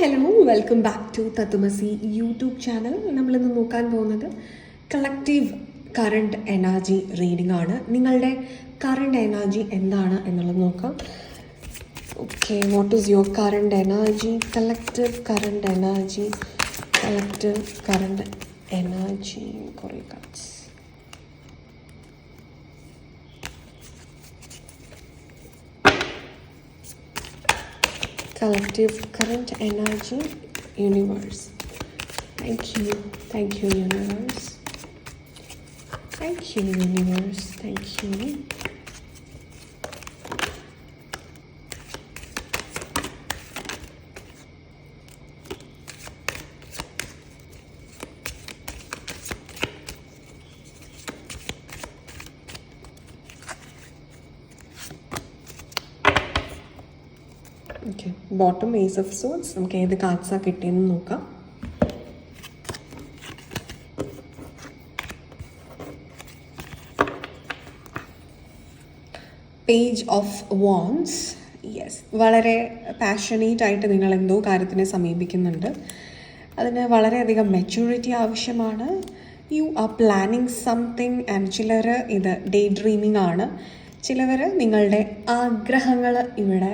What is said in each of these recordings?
Hello welcome back to തത്തുമസി YouTube channel നമ്മളിന്ന് നോക്കാൻ പോകുന്നത് കളക്റ്റീവ് കറണ്ട് എനർജി റീഡിംഗ് ആണ്. നിങ്ങളുടെ കറണ്ട് എനർജി എന്താണ് എന്നുള്ളത് നോക്കാം. Okay what is your current energy collective current energy collective current energy കുറേ cards collective current energy universe. Thank you. Thank you universe. Thank you universe. Thank you okay bottom ace of swords നമുക്ക് ഏത് കാർഡ്സാണ് കിട്ടിയെന്ന് നോക്കാം. Page of wands yes വളരെ passionate ആയിട്ട് നിങ്ങൾ എന്തോ കാര്യത്തിനെ സമീപിക്കുന്നുണ്ട്. അതിന് വളരെയധികം മെച്യൂരിറ്റി ആവശ്യമാണ്. You are planning something and ചിലർ ഇത് ഡേ ഡ്രീമിംഗ് ആണ്. ചിലവർ നിങ്ങളുടെ ആഗ്രഹങ്ങൾ ഇവിടെ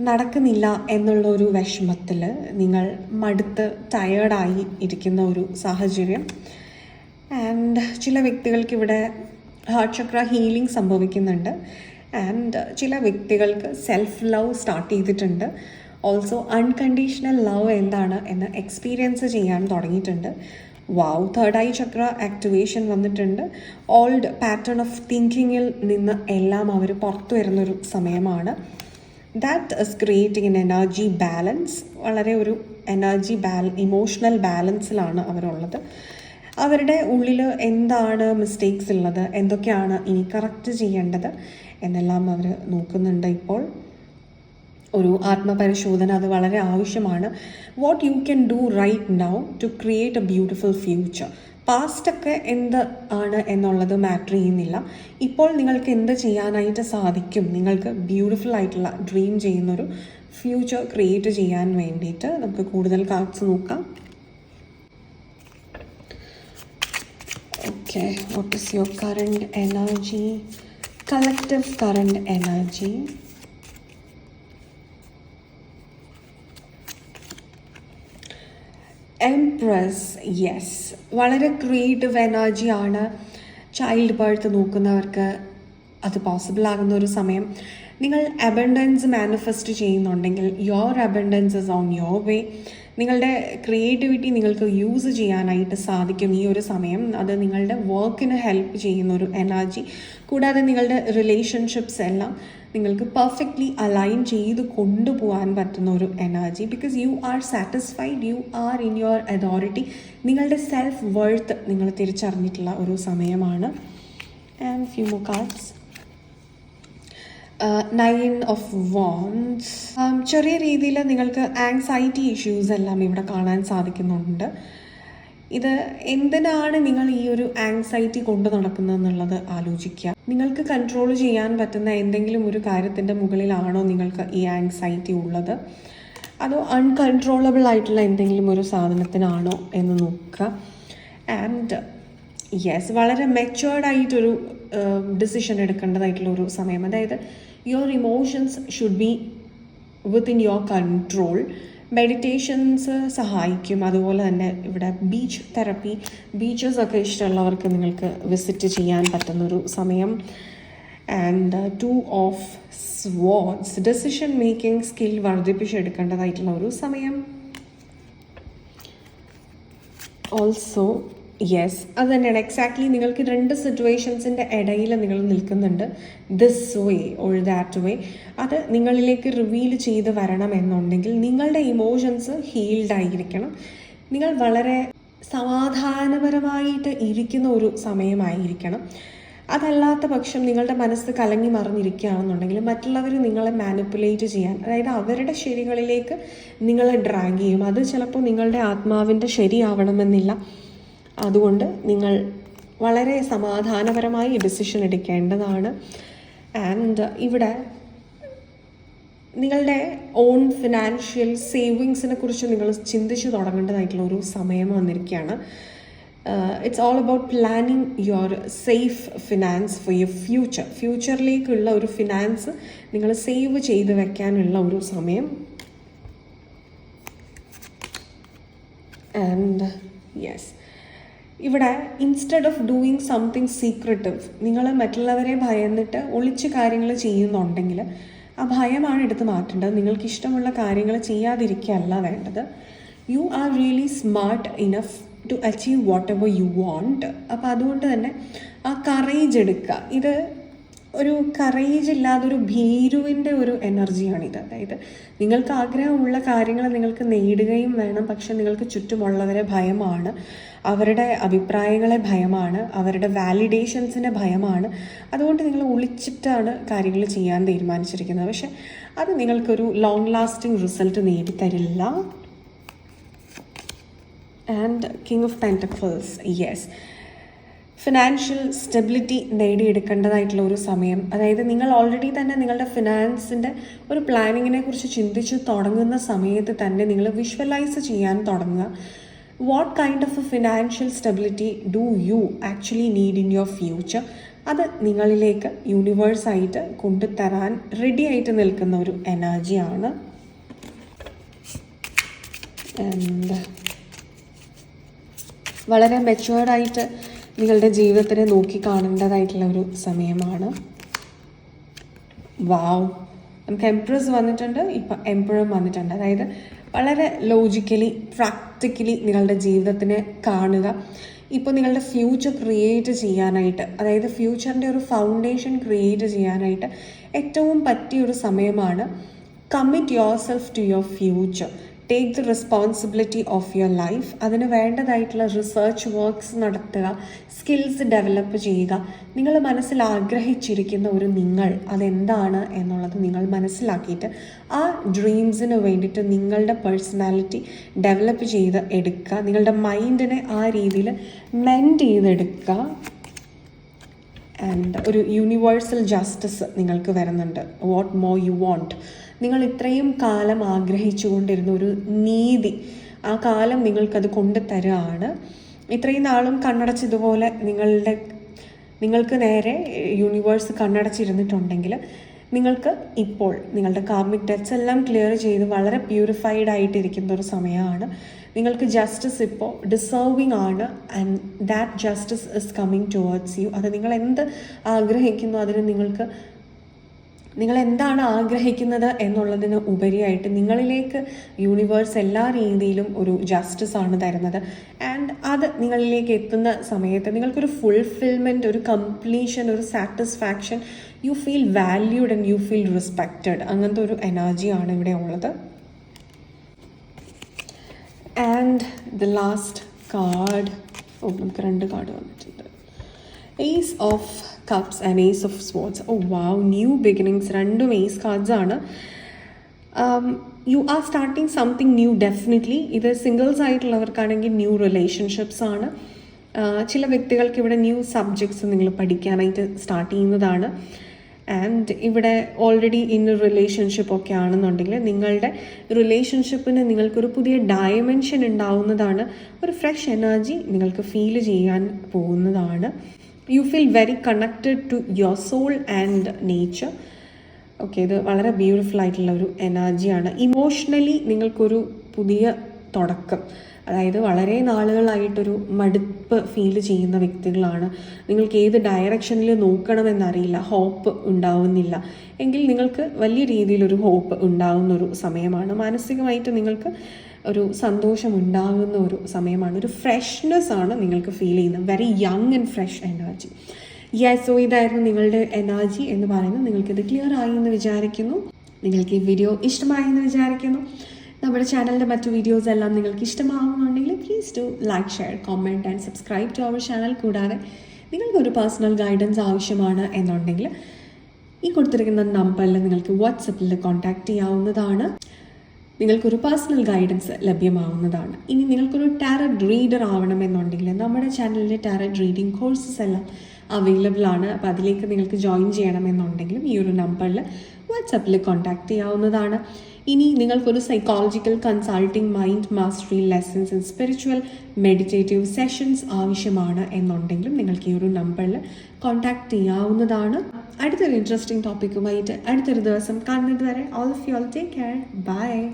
നടക്കുന്നില്ല എന്നുള്ള ഒരു വിഷമത്തിൽ നിങ്ങൾ മടുത്ത് ടയേർഡായി ഇരിക്കുന്ന ഒരു സാഹചര്യം. ആൻഡ് ചില വ്യക്തികൾക്ക് ഇവിടെ ഹാർട്ട് ചക്ര ഹീലിംഗ് സംഭവിക്കുന്നുണ്ട്. ആൻഡ് ചില വ്യക്തികൾക്ക് സെൽഫ് ലവ് സ്റ്റാർട്ട് ചെയ്തിട്ടുണ്ട്. ഓൾസോ അൺകണ്ടീഷണൽ ലവ് എന്താണ് എന്ന് എക്സ്പീരിയൻസ് ചെയ്യാൻ തുടങ്ങിയിട്ടുണ്ട്. Wow third eye chakra activation വന്നിട്ടുണ്ട്. ഓൾഡ് പാറ്റേൺ ഓഫ് തിങ്കിങ്ങിൽ നിന്ന് എല്ലാം അവർ പുറത്തു വരുന്നൊരു സമയമാണ്. That is creating an energy balance വളരെ ഒരു എനർജി ബാല ഇമോഷണൽ ബാലൻസിലാണ് അവരുള്ളത്. അവരുടെ ഉള്ളിൽ എന്താണ് മിസ്റ്റേക്സ് ഉള്ളത് എന്തൊക്കെയാണ് ഇനി കറക്റ്റ് ചെയ്യേണ്ടത് എന്നെല്ലാം അവർ നോക്കുന്നുണ്ട് ഇപ്പോൾ. ഒരു ആത്മപരിശോധന അത് വളരെ ആവശ്യമാണ്. What you can do right now to create a beautiful future പാസ്റ്റൊക്കെ എന്ത് ആണ് എന്നുള്ളത് മാറ്റർ ചെയ്യുന്നില്ല. ഇപ്പോൾ നിങ്ങൾക്ക് എന്ത് ചെയ്യാനായിട്ട് സാധിക്കും? നിങ്ങൾക്ക് ബ്യൂട്ടിഫുൾ ആയിട്ടുള്ള ഡ്രീം ചെയ്യുന്നൊരു ഫ്യൂച്ചർ ക്രിയേറ്റ് ചെയ്യാൻ വേണ്ടിയിട്ട് നമുക്ക് കൂടുതൽ കാർഡ്സ് നോക്കാം. Okay what is your current energy collective current energy empress yes വളരെ ക്രിയേറ്റീവ് എനർജിയാണ് ചൈൽഡ് ബർത്ത് നോക്കുന്നവർക്ക് അത് പോസിബിൾ ആകുന്ന ഒരു സമയം. നിങ്ങൾ അബൻഡൻസ് മാനിഫെസ്റ്റ് ചെയ്യുന്നുണ്ടെങ്കിൽ your abundance is on your way നിങ്ങളുടെ ക്രിയേറ്റിവിറ്റി നിങ്ങൾക്ക് യൂസ് ചെയ്യാനായിട്ട് സാധിക്കും ഈ ഒരു സമയം. അത് നിങ്ങളുടെ വർക്കിന് ഹെൽപ്പ് ചെയ്യുന്ന ഒരു എനർജി കൂടാതെ നിങ്ങളുടെ റിലേഷൻഷിപ്സ് എല്ലാം നിങ്ങൾക്ക് പെർഫെക്റ്റ്ലി അലൈൻ ചെയ്ത് കൊണ്ടുപോകാൻ പറ്റുന്ന ഒരു energy because you are satisfied you are in your authority നിങ്ങളുടെ സെൽഫ് വർത്ത് നിങ്ങൾ തിരിച്ചറിഞ്ഞിട്ടുള്ള ഒരു സമയമാണ്. And few more cards nine of wands ചെറിയ രീതിയിൽ നിങ്ങൾക്ക് ആങ്സൈറ്റി ഇഷ്യൂസ് എല്ലാം ഇവിടെ കാണാൻ സാധിക്കുന്നുണ്ട്. ഇത് എന്തിനാണ് നിങ്ങൾ ഈ ഒരു ആങ്സൈറ്റി കൊണ്ടു നടക്കുന്നതെന്നുള്ളത് ആലോചിക്കുക. നിങ്ങൾക്ക് കൺട്രോൾ ചെയ്യാൻ പറ്റുന്ന എന്തെങ്കിലും ഒരു കാര്യത്തിന്റെ മുകളിലാണോ നിങ്ങൾക്ക് ഈ ആങ്സൈറ്റി ഉള്ളത്? അതോ അൺകൺട്രോളബിൾ ആയിട്ടുള്ള എന്തെങ്കിലും ഒരു സാധനത്തിനാണോ എന്ന് നോക്കുക. ആൻഡ് യെസ് വളരെ മെച്ചേർഡായിട്ടൊരു ഡിസിഷൻ എടുക്കേണ്ടതായിട്ടുള്ള ഒരു സമയം. അതായത് your emotions should be within your control meditations സഹായിക്കും. അതുപോലെ തന്നെ ഇവിടെ ബീച്ച് തെറപ്പി ബീച്ചസ് ഒക്കെ ഇഷ്ടമുള്ളവർക്ക് നിങ്ങൾക്ക് വിസിറ്റ് ചെയ്യാൻ പറ്റുന്നൊരു സമയം. And two of swords decision making skill വർദ്ധിപ്പിച്ചെടുക്കേണ്ടതായിട്ടുള്ള ഒരു സമയം. ഓൾസോ യെസ് അത് തന്നെയാണ് എക്സാക്ട്ലി നിങ്ങൾക്ക് രണ്ട് സിറ്റുവേഷൻസിന്റെ ഇടയിൽ നിങ്ങൾ നിൽക്കുന്നുണ്ട്. This way or that way അത് നിങ്ങളിലേക്ക് റിവീൽ ചെയ്ത് വരണം എന്നുണ്ടെങ്കിൽ നിങ്ങളുടെ ഇമോഷൻസ് ഹീൽഡ് ആയിരിക്കണം. നിങ്ങൾ വളരെ സമാധാനപരമായിട്ട് ഇരിക്കുന്ന ഒരു സമയമായിരിക്കണം. അതല്ലാത്ത പക്ഷം നിങ്ങളുടെ മനസ്സ് കലങ്ങി മറിഞ്ഞിരിക്കുകയാണെന്നുണ്ടെങ്കിൽ മറ്റുള്ളവർ നിങ്ങളെ മാനിപ്പുലേറ്റ് ചെയ്യാൻ അതായത് അവരുടെ ശരികളിലേക്ക് നിങ്ങളെ ഡ്രാഗ് ചെയ്യും. അത് ചിലപ്പോൾ നിങ്ങളുടെ ആത്മാവിന്റെ ശരിയാവണമെന്നില്ല. അതുകൊണ്ട് നിങ്ങൾ വളരെ സമാധാനപരമായി ഡിസിഷൻ എടുക്കേണ്ടതാണ്. ആൻഡ് ഇവിടെ നിങ്ങളുടെ ഓൺ ഫിനാൻഷ്യൽ സേവിങ്സിനെ കുറിച്ച് നിങ്ങൾ ചിന്തിച്ചു തുടങ്ങേണ്ടതായിട്ടുള്ള ഒരു സമയം വന്നിരിക്കുകയാണ്. It's all about planning your safe finance for your future ഫ്യൂച്ചറിലേക്കുള്ള ഒരു ഫിനാൻസ് നിങ്ങൾ സേവ് ചെയ്ത് വെക്കാനുള്ള ഒരു സമയം. ആൻഡ് യെസ് ഇവിടെ instead of doing something secretive നിങ്ങൾ മറ്റുള്ളവരെ ഭയന്നിട്ട് ഒളിച്ച് കാര്യങ്ങൾ ചെയ്യുന്നുണ്ടെങ്കിൽ ആ ഭയമാണ് എടുത്ത് മാറ്റേണ്ടത്. നിങ്ങൾക്ക് ഇഷ്ടമുള്ള കാര്യങ്ങൾ ചെയ്യാതിരിക്കുകയല്ല വേണ്ടത്. You are really smart enough to achieve whatever you want അപ്പോൾ അതുകൊണ്ട് തന്നെ ആ കറേജ് എടുക്കുക. ഇത് ഒരു കറേജ് ഇല്ലാതെ ഒരു ഭീരുവിന്റെ ഒരു എനർജിയാണിത്. അതായത് നിങ്ങൾക്ക് ആഗ്രഹമുള്ള കാര്യങ്ങൾ നിങ്ങൾക്ക് നേടുകയും വേണം പക്ഷെ നിങ്ങൾക്ക് ചുറ്റുമുള്ളവരെ ഭയമാണ് അവരുടെ അഭിപ്രായങ്ങളെ ഭയമാണ് അവരുടെ വാലിഡേഷൻസിന്റെ ഭയമാണ്. അതുകൊണ്ട് നിങ്ങൾ ഒളിച്ചിട്ടാണ് കാര്യങ്ങൾ ചെയ്യാൻ തീരുമാനിച്ചിരിക്കുന്നത്. പക്ഷെ അത് നിങ്ങൾക്കൊരു long lasting result നേടിത്തരില്ല. And king of pentacles yes financial stability നേടിയെടുക്കേണ്ടതായിട്ടുള്ള ഒരു സമയം. അതായത് നിങ്ങൾ ഓൾറെഡി തന്നെ നിങ്ങളുടെ ഫിനാൻസിന്റെ ഒരു പ്ലാനിങ്ങിനെ കുറിച്ച് ചിന്തിച്ച് തുടങ്ങുന്ന സമയത്ത് തന്നെ നിങ്ങൾ വിഷ്വലൈസ് ചെയ്യാൻ തുടങ്ങുക. What kind of financial stability do you actually need in your future അത് നിങ്ങളിലേക്ക് യൂണിവേഴ്സായിട്ട് കൊണ്ടുതരാൻ റെഡി ആയിട്ട് നിൽക്കുന്ന ഒരു എനർജിയാണ് വളരെ മെച്ചുവേർഡായിട്ട് നിങ്ങളുടെ ജീവിതത്തിനെ നോക്കി കാണേണ്ടതായിട്ടുള്ള ഒരു സമയമാണ്. വാവ് നമുക്ക് എംപ്രസ് വന്നിട്ടുണ്ട്. ഇപ്പം എംപ്രറും വന്നിട്ടുണ്ട്. അതായത് വളരെ ലോജിക്കലി പ്രാക്ടിക്കലി നിങ്ങളുടെ ജീവിതത്തിനെ കാണുക. ഇപ്പോൾ നിങ്ങളുടെ ഫ്യൂച്ചർ ക്രിയേറ്റ് ചെയ്യാനായിട്ട് അതായത് ഫ്യൂച്ചറിന്റെ ഒരു ഫൗണ്ടേഷൻ ക്രിയേറ്റ് ചെയ്യാനായിട്ട് ഏറ്റവും പറ്റിയൊരു സമയമാണ്. Commit yourself to your future take the responsibility of your life അതിന് വേണ്ടതായിട്ടുള്ള റിസർച്ച് വർക്ക്സ് നടത്തുക സ്കിൽസ് ഡെവലപ്പ് ചെയ്യുക. നിങ്ങൾ മനസ്സിൽ ആഗ്രഹിച്ചിരിക്കുന്ന ഒരു നിങ്ങൾ അതെന്താണ് എന്നുള്ളത് നിങ്ങൾ മനസ്സിലാക്കിയിട്ട് ആ ഡ്രീംസിന് വേണ്ടിയിട്ട് നിങ്ങളുടെ പേഴ്സണാലിറ്റി ഡെവലപ്പ് ചെയ്ത് എടുക്കുക. നിങ്ങളുടെ മൈൻഡിനെ ആ രീതിയിൽ മെൻഡ് ചെയ്തെടുക്കുക. ആൻഡ് ഒരു യൂണിവേഴ്സൽ ജസ്റ്റിസ് നിങ്ങൾക്ക് വരുന്നുണ്ട്. വാട്ട് മോർ യു വോണ്ട് നിങ്ങൾ ഇത്രയും കാലം ആഗ്രഹിച്ചുകൊണ്ടിരുന്ന ഒരു നീതി ആ കാലം നിങ്ങൾക്കത് കൊണ്ടു തരുകയാണ് ഇത്രയും നാളും കണ്ണടച്ചതുപോലെ നിങ്ങളുടെ നിങ്ങൾക്ക് നേരെ യൂണിവേഴ്സ് കണ്ണടച്ചിരുന്നിട്ടുണ്ടെങ്കിൽ നിങ്ങൾക്ക് ഇപ്പോൾ നിങ്ങളുടെ കാർമിക് ഡെറ്റ്സ് എല്ലാം ക്ലിയർ ചെയ്ത് വളരെ പ്യൂരിഫൈഡ് ആയിട്ടിരിക്കുന്ന ഒരു സമയമാണ്. നിങ്ങൾക്ക് ജസ്റ്റിസ് ഇപ്പോൾ ഡിസേർവിങ് ആണ് and that justice is coming towards you അത് നിങ്ങൾ എന്ത് ആഗ്രഹിക്കുന്നു അതിന് നിങ്ങൾക്ക് നിങ്ങൾ എന്താണ് ആഗ്രഹിക്കുന്നത് എന്നുള്ളതിന് ഉപരിയായിട്ട് നിങ്ങളിലേക്ക് യൂണിവേഴ്സ് എല്ലാ രീതിയിലും ഒരു ജസ്റ്റിസ് ആണ് തരുന്നത്. ആൻഡ് അത് നിങ്ങളിലേക്ക് എത്തുന്ന സമയത്ത് നിങ്ങൾക്കൊരു ഫുൾഫിൽമെന്റ് ഒരു കംപ്ലീഷൻ ഒരു satisfaction you feel valued and you feel respected അങ്ങനത്തെ ഒരു എനർജിയാണ് ഇവിടെ ഉള്ളത്. ആൻഡ് ദ ലാസ്റ്റ് കാർഡ് ഓ നമുക്ക് രണ്ട് കാർഡ് വന്നിട്ടുണ്ട്. Ace of cups and ace of swords oh wow new beginnings രണ്ടും ഏസ് കാർഡ്സ് ആണ്. You are starting something new definitely ഇത് സിംഗിൾസ് ആയിട്ടുള്ളവർക്കാണെങ്കിൽ ന്യൂ റിലേഷൻഷിപ്സ് ആണ്. Uh, ചില വ്യക്തികൾക്ക് ഇവിടെ ന്യൂ സബ്ജക്ട്സ് നിങ്ങൾ പഠിക്കാനായിട്ട് സ്റ്റാർട്ട് ചെയ്യുന്നതാണ്. ആൻഡ് ഇവിടെ ഓൾറെഡി ഇൻ റിലേഷൻഷിപ്പ് ഒക്കെ ആണെന്നുണ്ടെങ്കിൽ നിങ്ങളുടെ റിലേഷൻഷിപ്പിന് നിങ്ങൾക്കൊരു പുതിയ ഡയമെൻഷൻ ഉണ്ടാവുന്നതാണ്. ഒരു ഫ്രഷ് എനർജി നിങ്ങൾക്ക് ഫീൽ ചെയ്യാൻ പോകുന്നതാണ്. You feel very connected to your soul and nature okay ഇത് വളരെ ബ്യൂട്ടിഫുൾ ആയിട്ടുള്ള ഒരു എനർജിയാണ് ഇമോഷണലി നിങ്ങൾക്കൊരു പുതിയ തുടക്കം. അതായത് വളരെ നാളുകളായിട്ടൊരു മടുപ്പ് ഫീൽ ചെയ്യുന്ന വ്യക്തികളാണ്. നിങ്ങൾക്ക് ഏത് ഡയറക്ഷനിൽ നോക്കണമെന്നറിയില്ല ഹോപ്പ് ഉണ്ടാവുന്നില്ല. എങ്കിൽ നിങ്ങൾക്ക് വലിയ രീതിയിലൊരു ഹോപ്പ് ഉണ്ടാവുന്നൊരു സമയമാണ്. മാനസികമായിട്ട് നിങ്ങൾക്ക് ഒരു സന്തോഷം ഉണ്ടാകുന്ന ഒരു സമയമാണ്. ഒരു ഫ്രഷ്നെസ് ആണ് നിങ്ങൾക്ക് ഫീൽ ചെയ്യുന്നത്. Very young and fresh energy yes so ഇതായിരുന്നു നിങ്ങളുടെ എനർജി എന്ന് പറയുന്നത്. നിങ്ങൾക്കിത് ക്ലിയർ ആയി എന്ന് വിചാരിക്കുന്നു. നിങ്ങൾക്ക് ഈ വീഡിയോ ഇഷ്ടമായി എന്ന് വിചാരിക്കുന്നു. നമ്മുടെ ചാനലിന്റെ മറ്റു വീഡിയോസ് എല്ലാം നിങ്ങൾക്ക് ഇഷ്ടമാകുന്നുണ്ടെങ്കിൽ please to like share comment and subscribe to our channel കൂടാതെ നിങ്ങൾക്ക് ഒരു പേഴ്സണൽ ഗൈഡൻസ് ആവശ്യമാണ് എന്നുണ്ടെങ്കിൽ ഈ കൊടുത്തിരിക്കുന്ന നമ്പറിൽ നിങ്ങൾക്ക് വാട്സപ്പിൽ കോൺടാക്റ്റ് ചെയ്യാവുന്നതാണ്. നിങ്ങൾക്കൊരു പേഴ്സണൽ ഗൈഡൻസ് ലഭ്യമാവുന്നതാണ്. ഇനി നിങ്ങൾക്കൊരു ടാരറ്റ് റീഡർ ആവണമെന്നുണ്ടെങ്കിൽ നമ്മുടെ ചാനലിലെ ടാരറ്റ് റീഡിംഗ് കോഴ്സസ് എല്ലാം അവൈലബിൾ ആണ്. അപ്പോൾ അതിലേക്ക് നിങ്ങൾക്ക് ജോയിൻ ചെയ്യണമെന്നുണ്ടെങ്കിലും ഈ ഒരു നമ്പറിൽ വാട്സപ്പിൽ കോൺടാക്റ്റ് ചെയ്യാവുന്നതാണ്. ഇനി നിങ്ങൾക്കൊരു psychological consulting mind mastery lessons and spiritual meditative sessions ആവശ്യമാണ് എന്നുണ്ടെങ്കിലും നിങ്ങൾക്ക് ഈ ഒരു നമ്പറിൽ കോൺടാക്റ്റ് ചെയ്യാവുന്നതാണ്. അടുത്തൊരു ഇൻട്രസ്റ്റിംഗ് ടോപ്പിക്കുമായിട്ട് അടുത്തൊരു ദിവസം കാണുന്നത് വരെ all of you all take care bye